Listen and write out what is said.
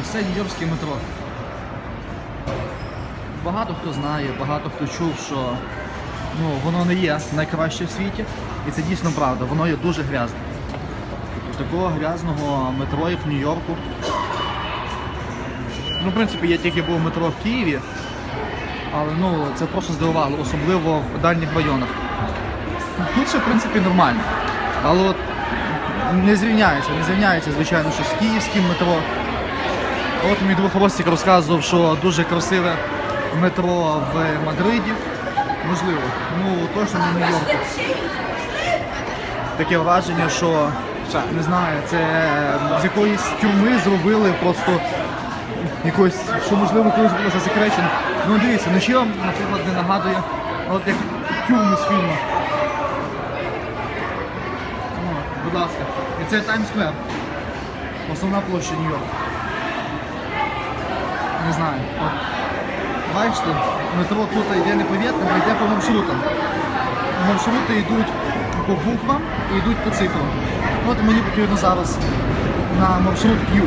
ось це Нью-Йоркське метро. Багато хто знає, багато хто чув, що ну, воно не є найкраще в світі. І це дійсно правда, воно є дуже грязне. Тобто Такого грязного метро, як в Нью-Йорку. Ну, в принципі, я тільки був в метро в Києві, але ну, це просто здивувало, особливо в дальніх районах. Тут ще, в принципі, нормально. Але от не зрівняється, не зрівняється, звичайно, що з київським метро. От мій друг Ростик розказував, що дуже красиве метро в Мадриді. Можливо, ну точно не в Нью-Йорку. Таке враження, що не знаю, це з якоїсь тюрми зробили просто якось, що можливо колись було засекречено. Ну дивіться, вам, наприклад, не нагадує, от як тюрми з фільму. О, будь ласка. І це Таймс-сквер. Основна площа Нью-Йорка. Не знаю. От. Бачите, метро тут йде не повітрям, а йде по маршрутам. Маршрути йдуть по буквам і йдуть по цифрам. От мені потрібно зараз на маршрут Q.